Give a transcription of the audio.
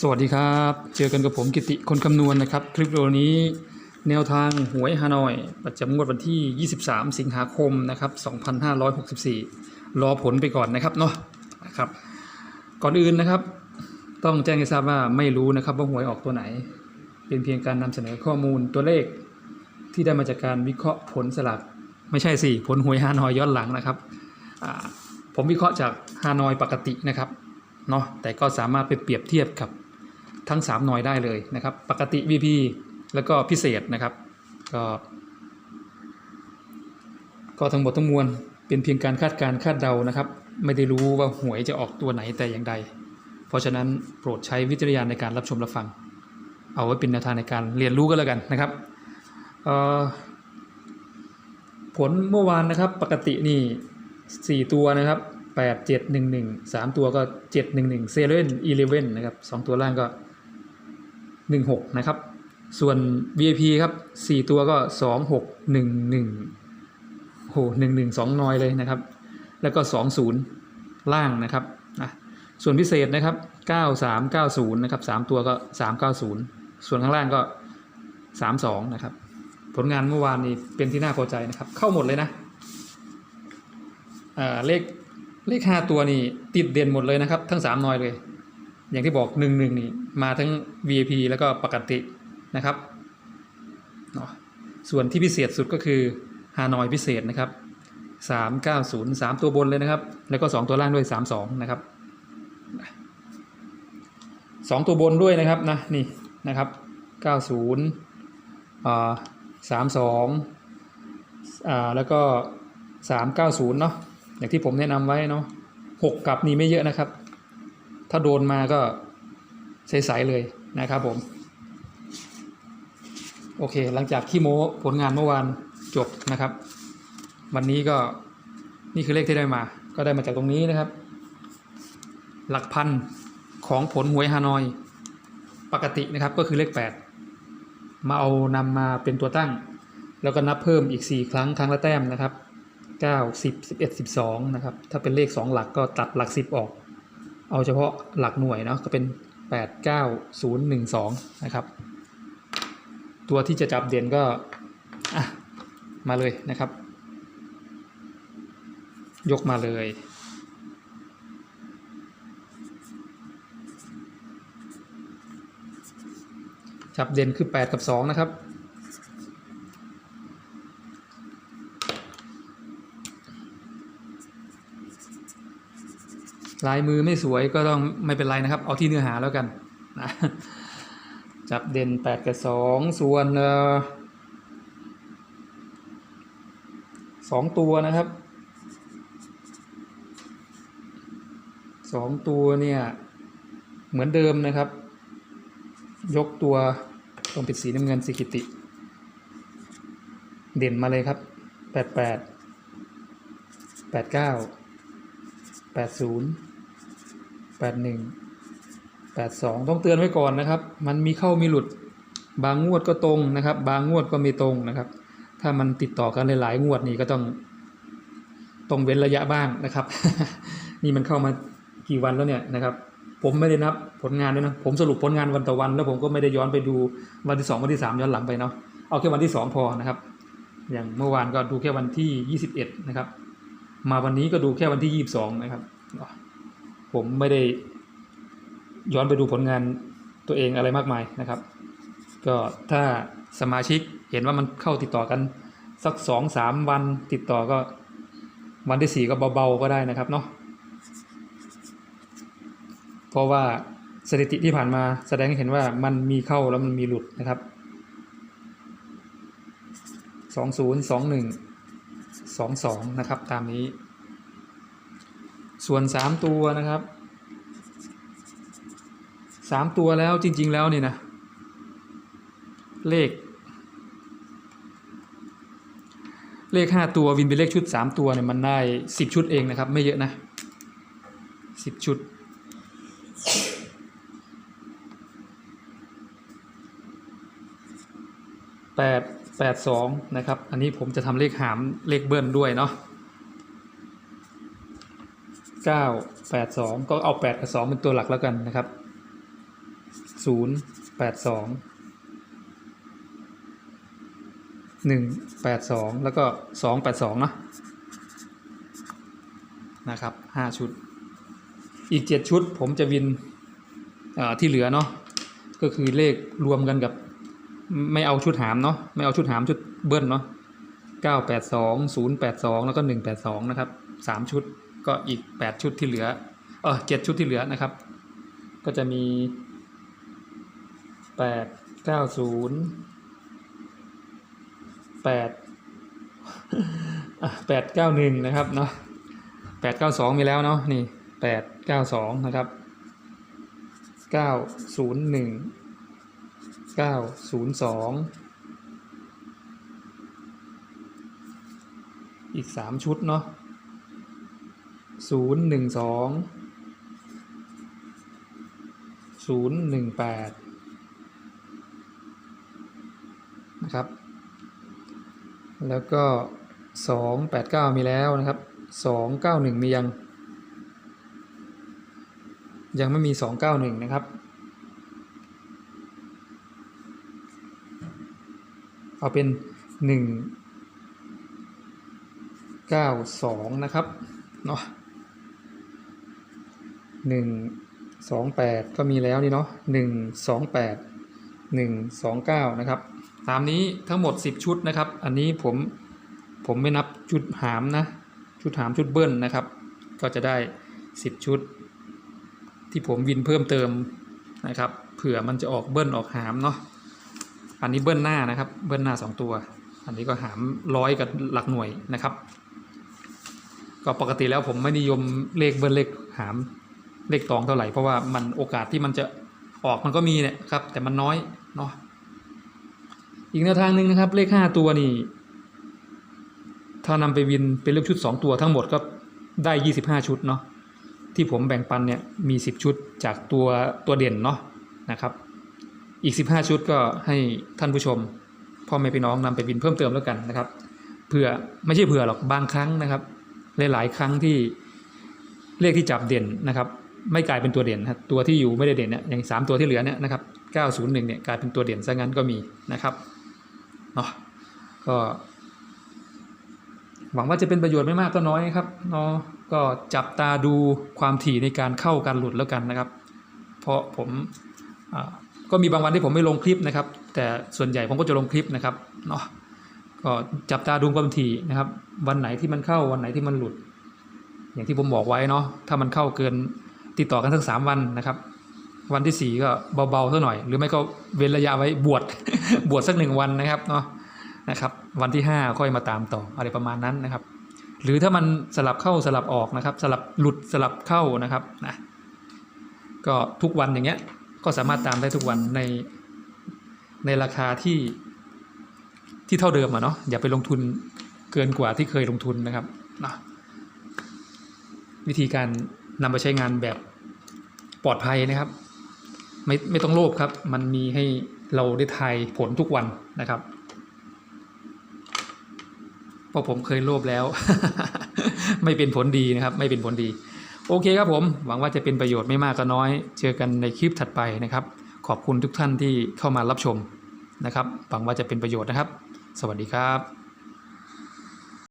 สวัสดีครับ เจอกันกับผมกิติคนคำนวณนะครับ คลิปวิดีโอนี้แนวทางหวยฮานอย ประจำงวดวันที่ 23 สิงหาคมนะครับ 2564 รอผลไปก่อนนะครับเนาะนะครับ ก่อนอื่นนะครับ ต้องแจ้งให้ทราบว่าไม่รู้นะครับว่าหวยออกตัวไหน เป็นเพียงการนำเสนอข้อมูลตัวเลขที่ได้มาจากการวิเคราะห์ผลสลักไม่ใช่สิผลหวยฮานอยย้อนหลังนะครับผมวิเคราะห์จากฮานอยปกตินะครับเนาะแต่ก็สามารถไปเปรียบเทียบกับ ทั้ง 3 หน่วยได้เลยนะครับ ปกติ VP แล้วก็พิเศษนะครับ ก็ก็ทั้งหมดทั้งมวลเป็นเพียงการคาดการคาดเดานะครับ ไม่ได้รู้ว่าหวยจะออกตัวไหนแต่อย่างใด เพราะฉะนั้นโปรดใช้วิจารณญาณในการรับชมรับฟัง เอาไว้เป็นแนวทางในการเรียนรู้ก็แล้วกันนะครับผลเมื่อวานนะครับปกตินี่ 4 ตัวนะครับ 8 7 1 1 3 ตัวก็ 7 1 1 7 11นะครับ 2 ตัวล่างก็ 16 นะครับ ส่วน VIP ครับ 4 ตัวก็ 2 6 1 1โห1 1 2 นอยเลยนะครับ แล้วก็ 20 ล่างนะครับนะส่วนพิเศษนะครับ 9390 นะครับ 3 ตัวก็ 390 ส่วนข้างล่างก็ 32 นะครับ ผลงานเมื่อวานนี้เป็นที่น่าพอใจนะครับ เข้าหมดเลยนะเลขเลข 5 ตัวนี่ติดเด่นหมดเลยนะครับ ทั้ง 3 นอยเลย อย่างที่บอก1 1นี่มาทั้ง VIP แล้วก็ปกตินะครับเนาะส่วนที่พิเศษสุดก็คือฮานอยพิเศษนะครับ390 3 ตัวบนเลยนะครับ แล้วก็ 2 ตัวล่างด้วย 32 นะครับ 2 ตัวบนด้วยนะครับนะนี่นะครับ 90อ่า32อ่าแล้วก็ 390 เนาะอย่างที่ผมแนะนำไว้เนาะ6กลับนี่ไม่เยอะนะครับ ถ้าโดนมาก็ใสๆเลยนะครับผม โอเค หลังจากที่โม้ผลงานเมื่อวานจบนะครับ วันนี้ก็นี่คือเลขที่ได้มา ก็ได้มาจากตรงนี้นะครับ หลักพันของผลหวยฮานอย ปกตินะครับก็คือเลข 8 มาเอานำมาเป็นตัวตั้ง แล้วก็นับเพิ่มอีก 4 ครั้งครั้งละแต้มนะครับ 9 10 11 12 นะครับ ถ้าเป็นเลข 2 หลักก็ตัดหลัก 10 ออก เอาเฉพาะหลักหน่วยเนาะก็เป็น 8 9 0 1 2 นะครับ ตัวที่จะจับเด่นก็มาเลยนะครับ ยกมาเลยจับเด่นคือ 8 กับ 2 นะครับ ลายมือไม่สวยก็ต้องไม่เป็นไรนะครับ เอาที่เนื้อหาแล้วกันนะจับเด่น 8 กับ 2 ส่วนเออสองตัวนะครับสองตัวเนี่ย เหมือนเดิมนะครับ ยกตัวตรงเป็นสีน้ำเงินสีกิติ เด่นมาเลยครับ 88 89 80 81 82 ต้องเตือนไว้ก่อนนะครับ มันมีเข้ามีหลุด บางงวดก็ตรงนะครับ บางงวดก็ไม่ตรงนะครับ ถ้ามันติดต่อกันหลายๆงวดนี่ก็ต้องต้องเว้นระยะบ้างนะครับ นี่มันเข้ามากี่วันแล้วเนี่ยนะครับ ผมไม่ได้นับผลงานด้วยนะ ผมสรุปผลงานวันต่อวัน แล้วผมก็ไม่ได้ย้อนไปดูวันที่สองวันที่สามย้อนหลังไปเนาะ เอาแค่วันที่สองพอนะครับ อย่างเมื่อวานก็ดูแค่วันที่ยี่สิบเอ็ดนะครับ มาวันนี้ก็ดูแค่วันที่ยี่สิบสองนะครับ ผมไม่ได้ย้อนไปดูผลงานตัวเองอะไรมากมายนะครับ ก็ถ้าสมาชิกเห็นว่ามันเข้าติดต่อกันสักสองสามวันติดต่อก็วันที่สี่ก็เบาๆก็ได้นะครับเนาะเพราะว่าสถิติที่ผ่านมาแสดงให้เห็นว่ามันมีเข้าแล้วมันมีหลุดนะครับสองศูนย์สองหนึ่งสองสองนะครับตามนี้ ส่วนสามตัวนะครับสามตัวแล้วจริง ๆ แล้วนี่นะเลข เลขห้าตัววินเป็นเลขชุดสามตัวเนี่ยมันได้สิบชุดเองนะครับ ไม่เยอะนะสิบชุด แปดแปดสองนะครับ อันนี้ผมจะทำเลขหามเลขเบิ้ลด้วยเนาะ เก้าแปดสองก็เอาแปดกับสองเป็นตัวหลักแล้วกันนะครับศูนย์แปดสองหนึ่งแปดสองแล้วก็สองแปดสองเนาะนะครับห้าชุด อีกเจ็ดชุดผมจะวินเอ่อที่เหลือเนาะก็คือเลขรวมกันกับไม่เอาชุดหามเนาะไม่เอาชุดหามชุดเบิ้ลเนาะเก้าแปดสองศูนย์แปดสองแล้วก็หนึ่งแปดสองนะครับสามชุด ก็อีกแปดชุดที่เหลือ เออเจ็ดชุดที่เหลือนะครับ ก็จะมีแปดเก้าศูนย์แปดแปดเก้าหนึ่งนะครับเนาะแปดเก้าสองมีแล้วเนาะนี่แปดเก้าสองนะครับเก้าศูนย์หนึ่งเก้าศูนย์สองอีกสามชุดเนาะ ศูนย์หนึ่งสองศูนย์หนึ่งแปดนะครับ แล้วก็สองแปดเก้ามีแล้วนะครับสองเก้าหนึ่งมียัง ยังไม่มีสองเก้าหนึ่งนะครับ เอาเป็นหนึ่งเก้าสองนะครับเนาะ หนึ่งสองแปดก็มีแล้วนี่เนาะหนึ่งสองแปดหนึ่งสองเก้านะครับ ตามนี้ทั้งหมด 10 ชุดนะครับ อันนี้ผมผมไม่นับชุดหามนะ ชุดหามชุดเบิ้ลนะครับ ก็จะได้ 10 ชุด ที่ผมวินเพิ่มเติมนะครับ เผื่อมันจะออกเบิ้ลออกหามเนาะ อันนี้เบิ้ลหน้านะครับ เบิ้ลหน้า 2 ตัว อันนี้ก็หามร้อยกับหลักหน่วยนะครับ ก็ปกติแล้วผมไม่นิยมเลขเบิ้ลเลขหาม เลขตองเท่าไหร่เพราะว่ามันโอกาสที่มันจะออกมันก็มีเนี่ยครับ แต่มันน้อยเนาะอีกแนวทางหนึ่งนะครับ เลขห้าตัวนี่ถ้านำไปวินเป็นเลขชุดสองตัวทั้งหมดก็ได้ยี่สิบห้าชุดเนาะที่ผมแบ่งปันเนี่ยมีสิบชุดจากตัวตัวเด่นเนาะนะครับ อีกสิบห้าชุดก็ให้ท่านผู้ชมพ่อแม่พี่น้องนำไปวินเพิ่มเติมแล้วกันนะครับเผื่อไม่ใช่เผื่อหรอกบางครั้งนะครับหลายๆครั้งที่เลขที่จับเด่นนะครับ ไม่กลายเป็นตัวเด่นนะครับตัวที่อยู่ไม่ได้เด่นเนี่ยอย่างสามตัวที่เหลือเนี่ยนะครับ901เนี่ยกลายเป็นตัวเด่นซะงั้นก็มีนะครับเนาะก็หวังว่าจะเป็นประโยชน์ไม่มากก็น้อยครับเนาะก็จับตาดูความถี่ในการเข้าการหลุดแล้วกันนะครับ เพราะผมอ่าก็มีบางวันที่ผมไม่ลงคลิปนะครับ แต่ส่วนใหญ่ผมก็จะลงคลิปนะครับเนาะก็จับตาดูความถี่นะครับ วันไหนที่มันเข้าวันไหนที่มันหลุด อย่างที่ผมบอกไว้เนาะถ้ามันเข้าเกิน ติดต่อกันทั้งสามวันนะครับ วันที่สี่ก็เบาๆซะหน่อย หรือไม่ก็เว้นระยะไว้บวชบวชสักหนึ่งวันนะครับเนาะนะครับ วันที่ห้าค่อยมาตามต่ออะไรประมาณนั้นนะครับ หรือถ้ามันสลับเข้าสลับออกนะครับ สลับหลุดสลับเข้านะครับนะก็ทุกวันอย่างเงี้ยก็สามารถตามได้ทุกวันในในราคาที่ที่เท่าเดิมอะเนาะอย่าไปลงทุนเกินกว่าที่เคยลงทุนนะครับเนาะวิธีการ นำไปใช้งานแบบปลอดภัยนะครับ ไม่ไม่ต้องโลภครับ มันมีให้เราได้ทายผลทุกวันนะครับเพราะผมเคยโลภแล้ว ไม่เป็นผลดีนะครับ ไม่เป็นผลดี โอเคครับผม หวังว่าจะเป็นประโยชน์ไม่มากก็น้อย เจอกันในคลิปถัดไปนะครับ ขอบคุณทุกท่านที่เข้ามารับชมนะครับหวังว่าจะเป็นประโยชน์นะครับ สวัสดีครับ